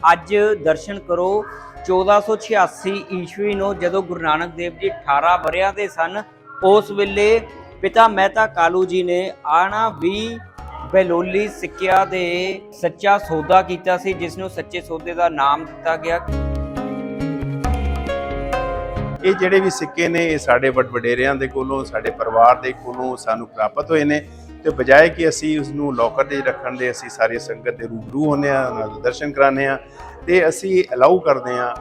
ਅੱਜ ਦਰਸ਼ਨ ਕਰੋ। 1486 ਈਸਵੀ ਨੂੰ ਜਦੋਂ ਗੁਰੂ ਨਾਨਕ ਦੇਵ ਜੀ 18 ਵਰਿਆਂ ਦੇ ਸਨ, ਉਸ ਵੇਲੇ ਪਿਤਾ ਮਹਿਤਾ ਕਾਲੂ ਜੀ ਨੇ ਆਣਾ ਵੀ ਬੈਲੋਲੀ ਸਿੱਕਿਆ ਦੇ ਸੱਚਾ ਸੌਦਾ ਕੀਤਾ ਸੀ, ਜਿਸ ਨੂੰ ਸੱਚੇ ਸੌਦੇ ਦਾ ਨਾਮ ਦਿੱਤਾ ਗਿਆ। ਇਹ ਜਿਹੜੇ ਵੀ ਸਿੱਕੇ ਨੇ, ਇਹ ਸਾਡੇ ਵੱਡ ਵਡੇਰਿਆਂ ਦੇ ਕੋਲੋਂ, ਸਾਡੇ ਪਰਿਵਾਰ ਦੇ ਕੋਲੋਂ ਸਾਨੂੰ ਪ੍ਰਾਪਤ ਹੋਏ ਨੇ। ਤੇ ਬਜਾਏ ਕਿ ਅਸੀਂ ਉਸ ਨੂੰ ਲੋਕਰ ਦੇ ਰੱਖਣ ਦੇ ਅਸੀਂ ਸਾਰੀ ਸੰਗਤ ਦੇ ਰੂਬਰੂ ਹੁੰਦੇ ਆ ਉਹਨਾਂ ਦੇ ਦਰਸ਼ਨ ਕਰਾਉਂਦੇ ਆ ਤੇ ਅਸੀਂ ਅਲਾਉ ਕਰਦੇ ਆ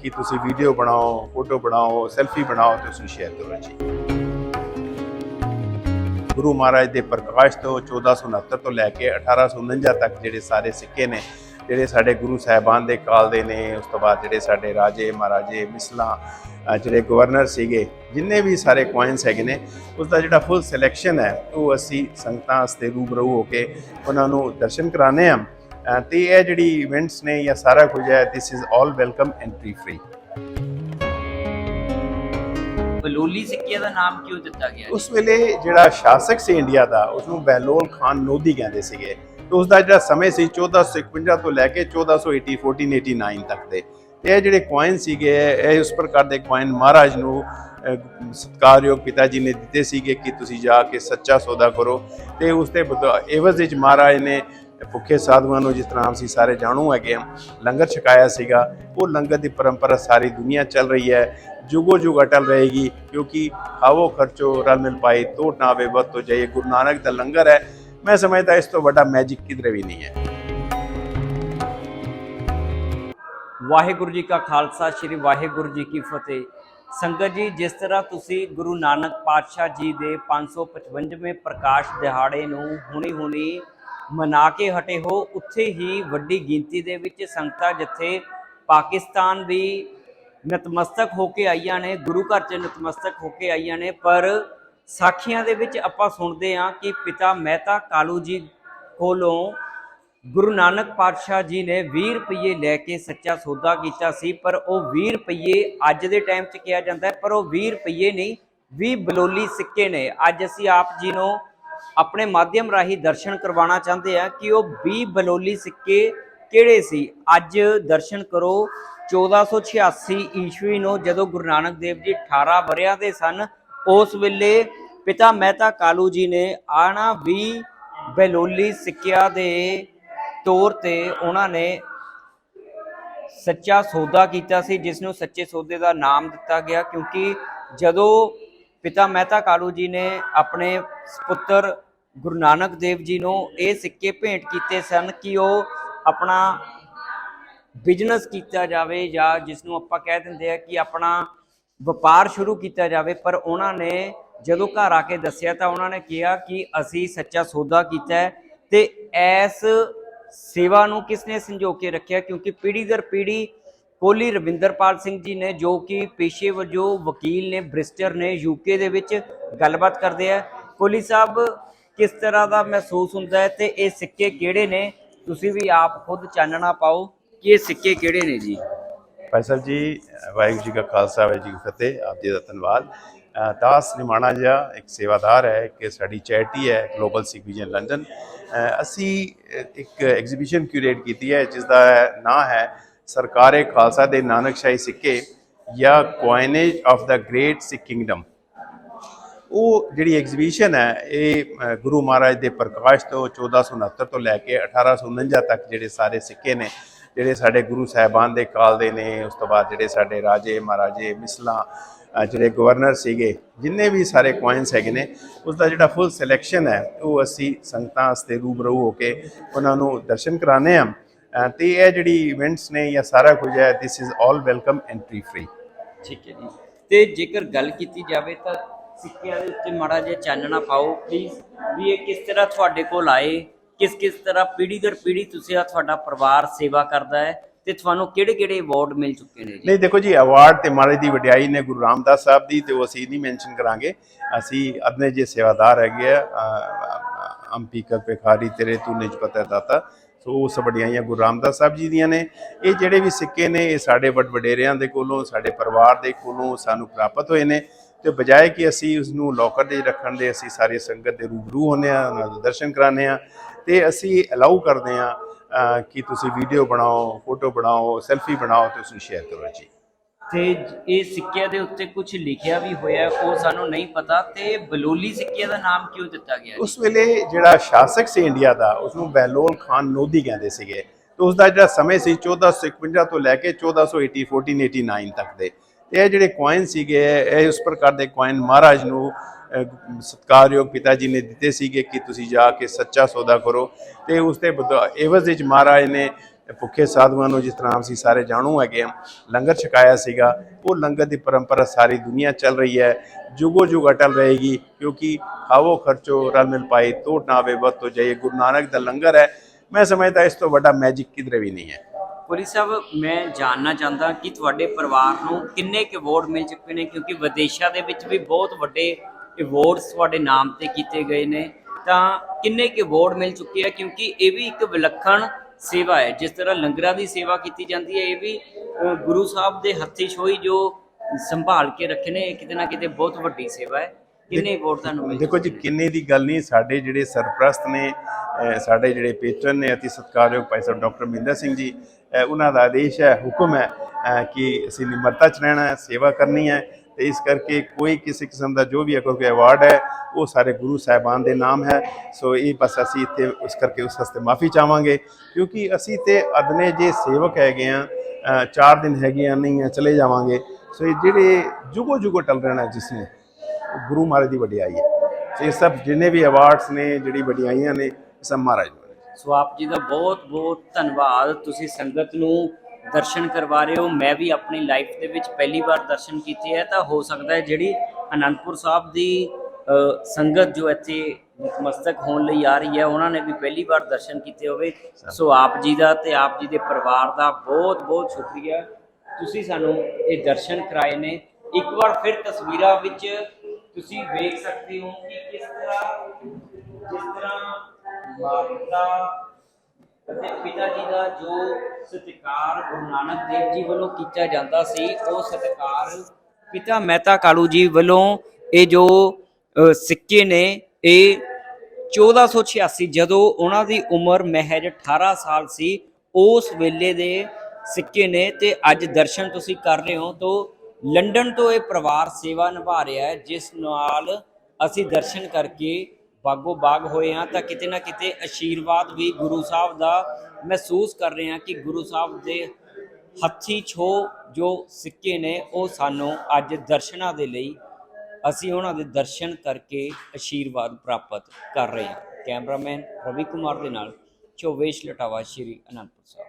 ਕਿ ਤੁਸੀਂ ਵੀਡੀਓ ਬਣਾਓ ਫੋਟੋ ਬਣਾਓ ਸੈਲਫੀ ਬਣਾਓ ਤੇ ਤੁਸੀਂ ਸ਼ੇਅਰ ਕਰੋ ਜੀ। ਗੁਰੂ ਮਹਾਰਾਜ ਦੇ ਪ੍ਰਕਾਸ਼ ਤੋਂ 1469 ਤੋਂ ਲੈ ਕੇ 1849 ਤੱਕ ਜਿਹੜੇ ਸਾਰੇ ਸਿੱਕੇ ਨੇ ਜਿਹੜੇ ਸਾਡੇ ਗੁਰੂ ਸਾਹਿਬਾਨ ਦੇ ਕਾਲ ਦੇ ਨੇ ਉਸ ਤੋਂ ਬਾਅਦ ਜਿਹੜੇ ਸਾਡੇ ਰਾਜੇ ਮਹਾਰਾਜੇ ਮਿਸਲਾਂ ਜਿਹੜੇ ਗਵਰਨਰ ਸੀਗੇ ਜਿੰਨੇ ਵੀ ਸਾਰੇ ਕੁਆਇਨਸ ਹੈਗੇ ਨੇ ਉਸ ਦਾ ਜਿਹੜਾ ਫੁੱਲ ਸਿਲੈਕਸ਼ਨ ਹੈ ਉਹ ਅਸੀਂ ਸੰਗਤਾਂ ਵਾਸਤੇ ਰੂਬਰੂ ਹੋ ਕੇ ਉਹਨਾਂ ਨੂੰ ਦਰਸ਼ਨ ਕਰਾਣੇ ਆ ਤੇ ਇਹ ਜਿਹੜੀ ਇਵੈਂਟਸ ਨੇ ਜਾਂ ਸਾਰਾ ਕੁਝ ਹੈ this is all welcome entry free ਬਲੋਲੀ ਸਿੱਕਿਆ ਦਾ ਨਾਮ ਕਿਉਂ ਦਿੱਤਾ ਗਿਆ? ਉਸ ਵੇਲੇ ਜਿਹੜਾ ਸ਼ਾਸਕ ਸੀ ਇੰਡੀਆ ਦਾ ਉਸ ਨੂੰ ਬਹਿਲੋਲ ਖਾਨ ਲੋਧੀ ਕਹਿੰਦੇ ਸੀਗੇ ਤੇ ਉਸ ਦਾ ਜਿਹੜਾ ਸਮੇਂ ਸੀ 1451 ਤੋਂ ਲੈ ਕੇ 1480 1489 ਤੱਕ ਦੇ। ਇਹ ਜਿਹੜੇ ਕੁਆਇਨ ਸੀਗੇ ਇਹ ਉਸ ਪ੍ਰਕਾਰ ਦੇ ਕੁਆਇਨ ਮਹਾਰਾਜ ਨੂੰ ਅਹ, ਸਤਿਕਾਰਯੋਗ ਪਿਤਾ ਜੀ ਨੇ ਦਿੱਤੇ ਸੀਗੇ ਕਿ ਤੁਸੀਂ ਜਾ ਕੇ ਸੱਚਾ ਸੌਦਾ ਕਰੋ। ਤੇ ਉਸ ਦੇ ਏਵਜ਼ ਵਿੱਚ ਮਹਾਰਾਜ ਨੇ ਭੁੱਖੇ ਸਾਧੂਆਂ ਨੂੰ ਜਿਸ ਤਰ੍ਹਾਂ ਅਸੀਂ ਸਾਰੇ ਜਾਣੂ ਹੈਗੇ ਹਾਂ ਲੰਗਰ ਛਕਾਇਆ ਸੀਗਾ। ਉਹ ਲੰਗਰ ਦੀ ਪਰੰਪਰਾ ਸਾਰੀ ਦੁਨੀਆ ਚੱਲ ਰਹੀ ਹੈ। ਜੁਗੋ ਜੁਗ ਅਟਲ ਰਹੇਗੀ ਕਿਉਂਕਿ ਖਾਵੋ ਖਰਚੋ ਰਲ ਮਿਲ ਪਾਏ ਤੋੜ ਨਾਵੇ ਵਤ ਤੋਂ ਜਾਈਏ। ਗੁਰੂ ਨਾਨਕ ਦਾ ਲੰਗਰ ਹੈ। ਮੈਂ ਸਮਝਦਾ ਇਸ ਤੋਂ ਵੱਡਾ ਮੈਜਿਕ ਕਿਧਰੇ ਵੀ ਨਹੀਂ ਹੈ। ਵਾਹਿਗੁਰੂ ਜੀ ਕਾ ਖਾਲਸਾ, ਸ੍ਰੀ ਵਾਹਿਗੁਰੂ ਜੀ ਕੀ ਫਤਿਹ। ਸੰਗਤ ਜੀ, ਜਿਸ ਤਰ੍ਹਾਂ ਤੁਸੀਂ ਗੁਰੂ ਨਾਨਕ ਪਾਤਸ਼ਾਹ ਜੀ ਦੇ 555ਵੇਂ ਪ੍ਰਕਾਸ਼ ਦਿਹਾੜੇ ਨੂੰ ਹੁਣੀ ਹੁਣੀ ਮਨਾ ਕੇ ਹਟੇ ਹੋ, ਉੱਥੇ ਹੀ ਵੱਡੀ ਗਿਣਤੀ ਦੇ ਵਿੱਚ ਸੰਗਤਾਂ ਜਿੱਥੇ ਪਾਕਿਸਤਾਨ ਦੀ ਨਤਮਸਤਕ ਹੋ ਕੇ ਆਈਆਂ ਨੇ, ਗੁਰੂ ਘਰ 'ਚ ਨਤਮਸਤਕ ਹੋ ਕੇ ਆਈਆਂ ਨੇ, ਪਰ ਸਾਖੀਆਂ ਦੇ ਵਿੱਚ ਆਪਾਂ ਸੁਣਦੇ ਹਾਂ ਕਿ ਪਿਤਾ ਮਹਿਤਾ ਕਾਲੂ ਜੀ ਕੋਲੋਂ ਗੁਰੂ ਨਾਨਕ ਪਾਤਸ਼ਾਹ ਜੀ ਨੇ 20 ਰੁਪਏ ਲੈ ਕੇ ਸੱਚਾ ਸੌਦਾ ਕੀਤਾ ਸੀ, ਪਰ ਉਹ 20 ਰੁਪਏ ਅੱਜ ਦੇ ਟਾਈਮ 'ਚ ਕਿਹਾ ਜਾਂਦਾ ਹੈ, ਪਰ ਉਹ 20 ਰੁਪਏ ਨਹੀਂ 20 ਬਲੋਲੀ ਸਿੱਕੇ ਨੇ। ਅੱਜ ਅਸੀਂ ਆਪ ਜੀ ਨੂੰ ਆਪਣੇ ਮਾਧਿਅਮ ਰਾਹੀਂ ਦਰਸ਼ਨ ਕਰਵਾਉਣਾ ਚਾਹੁੰਦੇ ਆ ਕਿ ਉਹ 20 ਬਲੋਲੀ ਸਿੱਕੇ ਕਿਹੜੇ ਸੀ। ਅੱਜ ਦਰਸ਼ਨ ਕਰੋ 1486 ਈਸਵੀ ਨੂੰ ਜਦੋਂ ਗੁਰੂ ਨਾਨਕ ਦੇਵ ਜੀ 18 ਵਰਿਆਂ ਦੇ ਸਨ, ਉਸ ਵੇਲੇ ਪਿਤਾ ਮਹਿਤਾ ਕਾਲੂ ਜੀ ਨੇ ਆਣਾ 20 ਬੈਲੋਲੀ ਸਿੱਕਿਆ ਦੇ ਤੌਰ ਤੇ ਉਹਨਾਂ ਨੇ ਸੱਚਾ ਸੌਦਾ ਕੀਤਾ ਸੀ, ਜਿਸ ਨੂੰ ਸੱਚੇ ਸੌਦੇ ਦਾ ਨਾਮ ਦਿੱਤਾ ਗਿਆ, ਕਿਉਂਕਿ ਜਦੋਂ ਪਿਤਾ ਮਹਿਤਾ ਕਾਲੂ ਜੀ ਨੇ ਆਪਣੇ ਪੁੱਤਰ ਗੁਰੂ ਨਾਨਕ ਦੇਵ ਜੀ ਨੂੰ ਇਹ ਸਿੱਕੇ ਭੇਂਟ ਕੀਤੇ ਸਨ ਕਿ ਉਹ ਆਪਣਾ ਬਿਜ਼ਨਸ ਕੀਤਾ ਜਾਵੇ ਜਾਂ ਜਿਸ ਨੂੰ ਆਪਾਂ ਕਹਿ ਦਿੰਦੇ ਆ ਕਿ ਆਪਣਾ ਵਪਾਰ ਸ਼ੁਰੂ ਕੀਤਾ ਜਾਵੇ, ਪਰ ਉਹਨਾਂ ਨੇ ਜਦੋਂ ਘਰ ਆ ਕੇ ਦੱਸਿਆ ਤਾਂ ਉਹਨਾਂ ਨੇ ਕਿਹਾ ਕਿ ਅਸੀਂ ਸੱਚਾ ਸੌਦਾ ਕੀਤਾ ਹੈ ਤੇ ਐਸ ਸੇਵਾ ਨੂੰ ਕਿਸਨੇ ਸੰਜੋ ਕੇ ਰੱਖਿਆ? ਕਿਉਂਕਿ ਪੀੜ੍ਹੀ ਦਰ ਪੀੜ੍ਹੀ ਕੋਲੀ ਰਵਿੰਦਰਪਾਲ ਸਿੰਘ ਜੀ ਨੇ, ਜੋ ਕਿ ਪੇਸ਼ੇ ਵਜੋਂ ਵਕੀਲ ਨੇ, ਬ੍ਰਿਸਟਰ ਨੇ ਯੂਕੇ ਦੇ ਵਿੱਚ ਗੱਲਬਾਤ ਕਰਦੇ ਆ। ਕੋਲੀ ਸਾਹਿਬ, ਕਿਸ ਤਰ੍ਹਾਂ ਦਾ ਮਹਿਸੂਸ ਹੁੰਦਾ ਹੈ ਤੇ ਇਹ ਸਿੱਕੇ ਕਿਹੜੇ ਨੇ? ਤੁਸੀਂ ਵੀ ਆਪ ਖੁਦ ਚਾਨਣਾ ਪਾਓ ਕਿ ਇਹ ਸਿੱਕੇ ਕਿਹੜੇ ਨੇ ਜੀ? ਭਾਈ ਸਾਹਿਬ ਜੀ, ਵਾਹਿਗੁਰੂ ਜੀ ਕਾ ਖਾਲਸਾ, ਵਾਹਿਗੁਰੂ ਜੀ ਕੀ ਫਤਿਹ, ਆਪ ਜੀ ਦਾ ਧੰਨਵਾਦ। ਦਾਸ ਨਿਮਾਣਾ ਜਿਹਾ ਇੱਕ ਸੇਵਾਦਾਰ ਹੈ ਕਿ ਸਾਡੀ ਚੈਰਿਟੀ ਹੈ ਗਲੋਬਲ ਸਿੱਖ ਵਿਜ਼ਨ ਲੰਡਨ ਅਸੀਂ ਇੱਕ ਐਗਜ਼ੀਬਿਸ਼ਨ ਕਿਊਰੇਟ ਕੀਤੀ ਹੈ ਜਿਸ ਦਾ ਨਾਂ ਹੈ ਸਰਕਾਰੇ ਖਾਲਸਾ ਦੇ ਨਾਨਕਸ਼ਾਹੀ ਸਿੱਕੇ ਜਾਂ coinage of the great Sikh kingdom ਉਹ ਜਿਹੜੀ ਐਗਜ਼ੀਬਿਸ਼ਨ ਹੈ, ਇਹ ਗੁਰੂ ਮਹਾਰਾਜ ਦੇ ਪ੍ਰਕਾਸ਼ ਤੋਂ 1469 ਤੋਂ ਲੈ ਕੇ 1849 ਤੱਕ ਜਿਹੜੇ ਸਾਰੇ ਸਿੱਕੇ ਨੇ, ਜਿਹੜੇ ਸਾਡੇ ਗੁਰੂ ਸਾਹਿਬਾਨ ਦੇ ਕਾਲ ਦੇ ਨੇ, ਉਸ ਤੋਂ ਬਾਅਦ ਜਿਹੜੇ ਸਾਡੇ ਰਾਜੇ, ਮਹਾਰਾਜੇ, ਮਿਸਲਾਂ ਜਿਹੜੇ ਗਵਰਨਰ ਸੀਗੇ ਜਿੰਨੇ ਵੀ ਸਾਰੇ ਕੁਆਇਨਸ ਹੈਗੇ ਨੇ ਉਸ ਦਾ ਜਿਹੜਾ ਫੁੱਲ ਸਿਲੈਕਸ਼ਨ ਹੈ ਉਹ ਅਸੀਂ ਸੰਗਤਾਂ ਵਾਸਤੇ ਰੂਬਰੂ ਹੋ ਕੇ ਉਹਨਾਂ ਨੂੰ ਦਰਸ਼ਨ ਕਰਾਣੇ ਆ ਅ, ਤੇ ਇਹ ਜਿਹੜੀ ਇਵੈਂਟਸ ਨੇ ਜਾਂ ਸਾਰਾ ਕੁਝ ਹੈ this is all welcome entry free ਠੀਕ ਹੈ ਜੀ। ਤੇ ਜੇਕਰ ਗੱਲ ਕੀਤੀ ਜਾਵੇ ਤਾਂ ਸਿੱਕਿਆਂ ਦੇ ਉੱਤੇ ਮਾੜਾ ਜਿਹਾ ਚਾਨਣਾ ਪਾਓ ਪਲੀਜ਼ ਵੀ ਇਹ ਕਿਸ ਤਰ੍ਹਾਂ ਤੁਹਾਡੇ ਕੋਲ ਆਏ ਕਿਸ ਕਿਸ ਤਰ੍ਹਾਂ ਪੀੜ੍ਹੀ ਦਰ ਪੀੜ੍ਹੀ ਤੁਸੀਂ ਆ ਤੁਹਾਡਾ ਪਰਿਵਾਰ ਸੇਵਾ ਕਰਦਾ ਹੈ ਤੇ ਤੁਹਾਨੂੰ ਕਿਹੜੇ ਕਿਹੜੇ ਅਵਾਰਡ ਮਿਲ ਚੁੱਕੇ ਨੇ ਜੀ? ਨਹੀਂ, ਦੇਖੋ ਜੀ ਅਵਾਰਡ ਤੇ ਮਹਾਰਾਜ ਦੀ ਵਡਿਆਈ ਨੇ ਗੁਰੂ ਰਾਮਦਾਸ ਸਾਹਿਬ ਦੀ ਤੇ ਉਹ ਅਸੀਂ ਨਹੀਂ ਮੈਂਸ਼ਨ ਕਰਾਂਗੇ। ਅਸੀਂ ਅਦਨੇ ਜੇ ਸੇਵਾਦਾਰ ਹੈਗੇ ਆ ਅੰਪੀ ਕਰ ਭਿਖਾਰੀ, ਤੇਰੇ ਤੂੰ ਨਿਜ ਪਤਾ ਦਾਤਾ। ਸੋ ਉਸ ਵਡਿਆਈਆਂ ਗੁਰੂ ਰਾਮਦਾਸ ਸਾਹਿਬ ਜੀ ਦੀਆਂ ਨੇ। ਇਹ ਜਿਹੜੇ ਵੀ ਸਿੱਕੇ ਨੇ, ਇਹ ਸਾਡੇ ਵੱਡ ਵਡੇਰਿਆਂ ਦੇ ਕੋਲੋਂ, ਸਾਡੇ ਪਰਿਵਾਰ ਦੇ ਕੋਲੋਂ ਸਾਨੂੰ ਪ੍ਰਾਪਤ ਹੋਏ ਨੇ। ਤੇ ਬਜਾਏ ਕਿ ਅਸੀਂ ਉਸ ਨੂੰ ਲੋਕਰ ਦੇ ਰੱਖਣ ਦੇ ਅਸੀਂ ਸਾਰੇ ਸੰਗਤ ਦੇ ਰੂਬਰੂ ਹੁੰਦੇ ਆ ਉਹਨਾਂ ਦੇ ਦਰਸ਼ਨ ਕਰਾਉਂਦੇ ਆ ਤੇ ਅਸੀਂ ਅਲਾਉ ਕਰਦੇ ਆ ਕਿ ਤੁਸੀਂ ਵੀਡੀਓ ਬਣਾਓ ਫੋਟੋ ਬਣਾਓ ਸੈਲਫੀ ਬਣਾਓ ਤੇ ਉਸ ਨੂੰ ਸ਼ੇਅਰ ਕਰੋ ਜੀ। ਤੇ ਇਹ ਸਿੱਕਿਆਂ ਦੇ ਉੱਤੇ ਕੁਝ ਲਿਖਿਆ ਵੀ ਹੋਇਆ ਉਹ ਸਾਨੂੰ ਨਹੀਂ ਪਤਾ ਤੇ ਬਲੋਲੀ ਸਿੱਕਿਆਂ ਦਾ ਨਾਮ ਕਿਉਂ ਦਿੱਤਾ ਗਿਆ? ਉਸ ਵੇਲੇ ਜਿਹੜਾ ਸ਼ਾਸਕ ਸੀ ਇੰਡੀਆ ਦਾ ਉਸ ਨੂੰ ਬਹਿਲੋਲ ਖਾਨ ਲੋਧੀ ਕਹਿੰਦੇ ਸੀਗੇ। ਤੇ ਉਸ ਦਾ ਜਿਹੜਾ ਸਮੇਂ ਸੀ 1451 ਤੋਂ ਲੈ ਕੇ 1480 1489 ਤੱਕ ਦੇ। ਇਹ ਜਿਹੜੇ ਕੁਆਇਨ ਸੀਗੇ ਇਹ ਉਸ ਪ੍ਰਕਾਰ ਦੇ ਕੁਆਇਨ ਮਹਾਰਾਜ ਨੂੰ ਸਤਿਕਾਰਯੋਗ ਪਿਤਾ ਜੀ ਨੇ ਦਿੱਤੇ ਸੀਗੇ ਕਿ ਤੁਸੀਂ ਜਾ ਕੇ ਸੱਚਾ ਸੌਦਾ ਕਰੋ ਤੇ ਉਸ ਦੇ ਬਦ- ਇਵਜ਼ ਵਿੱਚ ਮਹਾਰਾਜ ਨੇ ਭੁੱਖੇ ਸਾਧੂਆਂ ਨੂੰ ਜਿਸ ਤਰ੍ਹਾਂ ਅਸੀਂ ਸਾਰੇ ਜਾਣੂ ਹੈਗੇ ਹਾਂ, ਲੰਗਰ ਛਕਾਇਆ ਸੀਗਾ, ਉਹ ਲੰਗਰ ਦੀ ਪਰੰਪਰਾ ਸਾਰੀ ਦੁਨੀਆ ਚੱਲ ਰਹੀ ਹੈ, ਜੁਗੋ ਜੁਗ ਅਟਲ ਰਹੇਗੀ, ਕਿਉਂਕਿ ਖਾਵੋ ਖਰਚੋ, ਰਲ ਮਿਲ ਪਾਈ ਤੋੜ ਨਾਵੇ ਵਤ ਹੋ ਜਾਏ ਗੁਰੂ ਨਾਨਕ ਦਾ ਲੰਗਰ ਹੈ। ਮੈਂ ਸਮਝਦਾ ਇਸ ਤੋਂ ਵੱਡਾ ਮੈਜਿਕ ਕਿਧਰੇ ਵੀ ਨਹੀਂ ਹੈ। ਪੁਰੀ ਸਾਹਿਬ, ਮੈਂ ਜਾਣਨਾ ਚਾਹੁੰਦਾ ਕਿ ਤੁਹਾਡੇ ਪਰਿਵਾਰ ਨੂੰ ਕਿੰਨੇ ਕੁ ਅਵਾਰਡ ਮਿਲ ਚੁੱਕੇ ਨੇ, ਕਿਉਂਕਿ ਵਿਦੇਸ਼ਾਂ ਦੇ ਵਿੱਚ ਵੀ ਬਹੁਤ ਵੱਡੇ ਅਵਾਰਡਸ ਤੁਹਾਡੇ ਨਾਮ ਤੇ ਕੀਤੇ ਗਏ ਨੇ ਤਾਂ ਕਿੰਨੇ ਕੁ ਅਵਾਰਡ ਮਿਲ ਚੁੱਕੇ ਆ? ਕਿਉਂਕਿ ਇਹ ਵੀ ਇੱਕ ਵਿਲੱਖਣ ਸੇਵਾ ਹੈ। ਜਿਸ ਤਰ੍ਹਾਂ ਲੰਗਰਾਂ ਦੀ ਸੇਵਾ ਕੀਤੀ ਜਾਂਦੀ ਹੈ ਇਹ ਵੀ ਗੁਰੂ ਸਾਹਿਬ ਦੇ ਹੱਥੀ ਛੋਈ ਜੋ ਸੰਭਾਲ ਕੇ ਰੱਖੇ ਨੇ ਇਹ ਕਿਤੇ ਨਾ ਕਿਤੇ ਬਹੁਤ ਵੱਡੀ ਸੇਵਾ ਹੈ। ਕਿੰਨੇ ਅਵਾਰਡ ਤੁਹਾਨੂੰ ਮਿਲ ਦੇਖੋ ਜੀ ਕਿੰਨੇ ਦੀ ਗੱਲ ਨਹੀਂ ਸਾਡੇ ਜਿਹੜੇ ਸਰਪ੍ਰਸਤ ਨੇ ਸਾਡੇ ਜਿਹੜੇ ਪੇਟਰਨ ਨੇ ਅਤੀ ਸਤਿਕਾਰਯੋਗ ਭਾਈ ਸਾਹਿਬ ਡਾਕਟਰ ਮਹਿੰਦਰ ਸਿੰਘ ਜੀ ਉਹਨਾਂ ਦਾ ਆਦੇਸ਼ ਹੈ ਹੁਕਮ ਹੈ ਕਿ ਅਸੀਂ ਨਿਮਰਤਾ ਚ ਰਹਿਣਾ ਹੈ, ਸੇਵਾ ਕਰਨੀ ਹੈ ਤੇ ਇਸ ਕਰਕੇ ਕੋਈ ਕਿਸੇ ਕਿਸਮ ਦਾ ਜੋ ਵੀ ਅਗਰ ਕੋਈ ਅਵਾਰਡ ਹੈ, ਉਹ ਸਾਰੇ ਗੁਰੂ ਸਾਹਿਬਾਨ ਦੇ ਨਾਮ ਹੈ। ਸੋ ਇਹ ਬਸ ਅਸੀਂ ਇੱਥੇ ਉਸ ਕਰਕੇ ਉਸ ਵਾਸਤੇ ਮਾਫੀ ਚਾਹਾਂਗੇ, ਕਿਉਂਕਿ ਅਸੀਂ ਤੇ ਅਦਨੇ ਜੇ ਸੇਵਕ ਹੈਗੇ ਆ ਚਾਰ ਦਿਨ ਹੈਗੇ ਆ ਨਹੀਂ ਆ ਚਲੇ ਜਾਵਾਂਗੇ। ਸੋ ਇਹ ਜਿਹੜੇ ਜੁਗੋ ਜੁਗੋ ਟਲ ਰਹਿਣਾ ਜਿਸ ਨੇ ਗੁਰੂ ਮਹਾਰਾਜ ਦੀ ਵਡਿਆਈ ਹੈ। ਇਹ ਸਭ ਜਿੰਨੇ ਵੀ ਅਵਾਰਡਸ ਨੇ, ਜਿਹੜੀ ਵਡਿਆਈਆਂ ਨੇ ਸਭ ਮਹਾਰਾਜ ਨੂੰ ਸੋ ਆਪ ਜੀ ਦਾ ਬਹੁਤ ਬਹੁਤ ਧੰਨਵਾਦ। ਤੁਸੀਂ ਸੰਗਤ ਨੂੰ ਦਰਸ਼ਨ ਕਰਵਾ ਰਹੇ ਹੋ। ਮੈਂ ਵੀ ਆਪਣੀ ਲਾਈਫ ਦੇ ਵਿੱਚ ਪਹਿਲੀ ਵਾਰ ਦਰਸ਼ਨ ਕੀਤੇ ਹੈ ਤਾਂ ਹੋ ਸਕਦਾ ਹੈ ਜਿਹੜੀ ਅਨੰਦਪੁਰ ਸਾਹਿਬ ਦੀ ਸੰਗਤ ਜੋ ਇੱਥੇ ਨਤਮਸਤਕ ਹੋਣ ਲਈ ਆ ਰਹੀ ਹੈ, ਉਹਨਾਂ ਨੇ ਵੀ ਪਹਿਲੀ ਵਾਰ ਦਰਸ਼ਨ ਕੀਤੇ ਹੋਵੇ। ਸੋ ਆਪ ਜੀ ਦਾ ਤੇ ਆਪ ਜੀ ਦੇ ਪਰਿਵਾਰ ਦਾ ਬਹੁਤ ਬਹੁਤ ਸ਼ੁਕਰੀਆ। ਤੁਸੀਂ ਸਾਨੂੰ ਇਹ ਦਰਸ਼ਨ ਕਰਾਏ ਨੇ। ਇੱਕ ਵਾਰ ਫਿਰ ਤਸਵੀਰਾਂ ਵਿੱਚ ਤੁਸੀਂ ਵੇਖ ਸਕਦੇ ਹੋ ਕਿ ਕਿਸ ਤਰ੍ਹਾਂ ਜਿਸ ਤਰ੍ਹਾਂ ਮਾਤਾ ਅਤੇ ਪਿਤਾ ਜੀ ਦਾ ਜੋ ਸਤਿਕਾਰ ਗੁਰੂ ਨਾਨਕ ਦੇਵ ਜੀ ਵੱਲੋਂ ਕੀਤਾ ਜਾਂਦਾ ਸੀ, ਉਹ ਸਤਿਕਾਰ ਪਿਤਾ ਮਹਿਤਾ ਕਾਲੂ ਜੀ ਵੱਲੋਂ ਇਹ ਜੋ ਸਿੱਕੇ ਨੇ, ਇਹ 1486 ਜਦੋਂ ਉਹਨਾਂ ਦੀ ਉਮਰ ਮਹਿਜ 18 ਸਾਲ ਸੀ, ਉਸ ਵੇਲੇ ਦੇ ਸਿੱਕੇ ਨੇ ਤੇ ਅੱਜ ਦਰਸ਼ਨ ਤੁਸੀਂ ਕਰ ਰਹੇ ਹੋ ਤੋਂ ਲੰਡਨ ਤੋਂ ਇਹ ਪਰਿਵਾਰ ਸੇਵਾ ਨਿਭਾ ਰਿਹਾ ਹੈ, ਜਿਸ ਨਾਲ ਅਸੀਂ ਦਰਸ਼ਨ ਕਰਕੇ ਬਾਗੋ ਬਾਗ ਹੋਏ ਹਾਂ ਤਾਂ ਕਿਤੇ ਨਾ ਕਿਤੇ ਆਸ਼ੀਰਵਾਦ ਵੀ ਗੁਰੂ ਸਾਹਿਬ ਦਾ ਮਹਿਸੂਸ ਕਰ ਰਹੇ ਹਾਂ ਕਿ ਗੁਰੂ ਸਾਹਿਬ ਦੇ ਹੱਥੀ ਛੋ ਜੋ ਸਿੱਕੇ ਨੇ ਉਹ ਸਾਨੂੰ ਅੱਜ ਦਰਸ਼ਨਾਂ ਦੇ ਲਈ ਅਸੀਂ ਉਹਨਾਂ ਦੇ ਦਰਸ਼ਨ ਕਰਕੇ ਆਸ਼ੀਰਵਾਦ ਪ੍ਰਾਪਤ ਕਰ ਰਹੇ ਹਾਂ। ਕੈਮਰਾਮੈਨ ਰਵੀ ਕੁਮਾਰ ਦੇ ਨਾਲ ਚੋਵੇਸ਼ ਲਟਾਵਾ, ਸ਼੍ਰੀ ਅਨੰਦਪੁਰ ਸਾਹਿਬ।